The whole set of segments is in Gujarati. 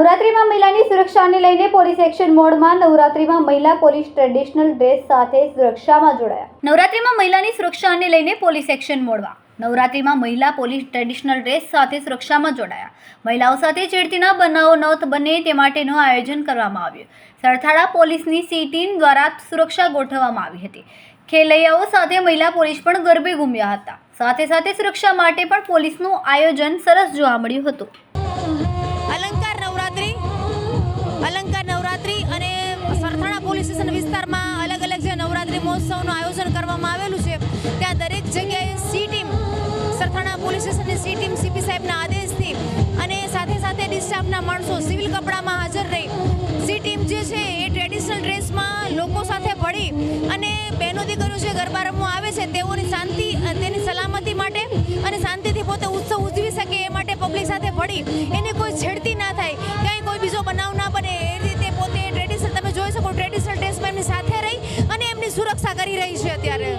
નવરાત્રિમાં મહિલાની સુરક્ષાને લઈને પોલીસ એક્શન મોડમાં નવરાત્રિમાં મહિલા પોલીસ ટ્રેડિશનલ ડ્રેસ સાથે સુરક્ષામાં જોડાયા. નવરાત્રિમાં મહિલાની સુરક્ષાને લઈને પોલીસ એક્શન મોડમાં. નવરાત્રિમાં મહિલા પોલીસ ટ્રેડિશનલ ડ્રેસ સાથે સુરક્ષામાં જોડાયા. મહિલાઓ સાથે છેડતીના બનાવો ન બને તે માટેનું આયોજન કરવામાં આવ્યું. સરથાળા પોલીસની સી ટીમ દ્વારા સુરક્ષા ગોઠવવામાં આવી હતી. ખેલૈયાઓ સાથે મહિલા પોલીસ પણ ગરબે ઘૂમ્યા હતા. સાથે સાથે સુરક્ષા માટે પણ પોલીસનું આયોજન સરસ જોવા મળ્યું હતું. આયોજન કરવામાં આવેલું છે. ત્યાં દરેક જગ્યાએ સી ટીમ, સરથાણા પોલીસ સ્ટેશનની સી ટીમ સીપી સાહેબના આદેશથી અને સાથે સાથે ડિસ્ટાફના માણસો સિવિલ કપડામાં હાજર રહી. સી ટીમ જે છે એ ટ્રેડિશનલ ડ્રેસમાં લોકો સાથે ભળી અને બહેનો દીકરીઓ જે ગરબા રમવા આવે છે, તેઓની શાંતિ, તેની સલામતી માટે અને શાંતિથી પોતે ઉત્સવ ઉજવી શકે એ માટે પબ્લિક સાથે ભળી. એને કોઈ એમની કરી રહી છે અત્યારે.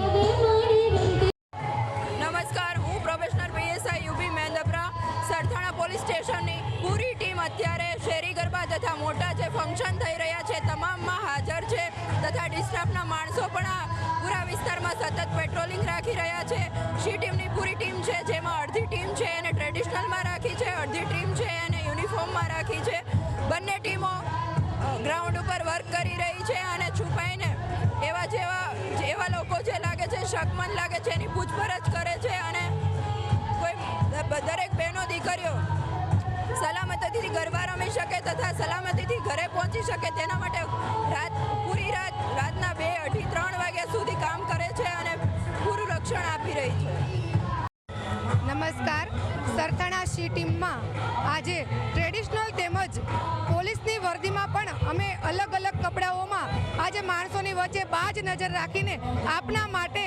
નમસ્કાર, હું professional PSI UP Mendapara Sarthana police સ્ટેશનની પૂરી ટીમ અત્યારે શેરી ગરબા તથા મોટા જે ફંક્શન થઈ રહ્યા છે, તમામમાં હાજર છે તથા ડિસ્ટાફના માણસો પણ આ પૂરા વિસ્તારમાં સતત પેટ્રોલિંગ રાખી રહ્યા છે. શી ટીમની પૂરી ટીમ છે, જેમાં અડધી ટીમ છે, એને ટ્રેડિશનલમાં રાખી છે, અડધી ટીમ છે, એને યુનિફોર્મમાં રાખી છે. બંને ટીમો ગ્રાઉન્ડ ઉપર વર્ક કરી શકમન લાગે છે, એની પૂછપરછ કરે છે અને કોઈ દરેક બહેનો દીકરીઓ સલામતીથી ગરબા રમી શકે તથા સલામતીથી ઘરે પહોંચી શકે તેના માટે રાત, પૂરી રાત, રાતના બે અઢી ત્રણ વાગ્યા સુધી કામ કરે છે અને પૂરું રક્ષણ આપી રહી છે. નમસ્કાર. સરથાણા સી ટીમમાં આજે ટ્રેડિશનલ તેમજ પોલીસની વર્દીમાં પણ અમે અલગ અલગ કપડાઓમાં આજે માણસોની વચ્ચે બાજ નજર રાખીને આપના માટે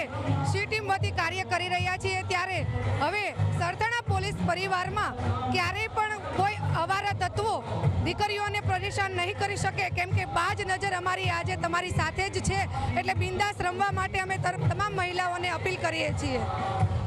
સી વતી કાર્ય કરી રહ્યા છીએ. ત્યારે હવે સરથાણા પોલીસ પરિવારમાં ક્યારેય પણ કોઈ અવારા તત્વો દીકરીઓને પરેશાન નહીં કરી શકે, કેમ કે બાજ નજર અમારી આજે તમારી સાથે જ છે. એટલે બિંદાસ રમવા માટે અમે તમામ મહિલાઓને અપીલ કરીએ છીએ.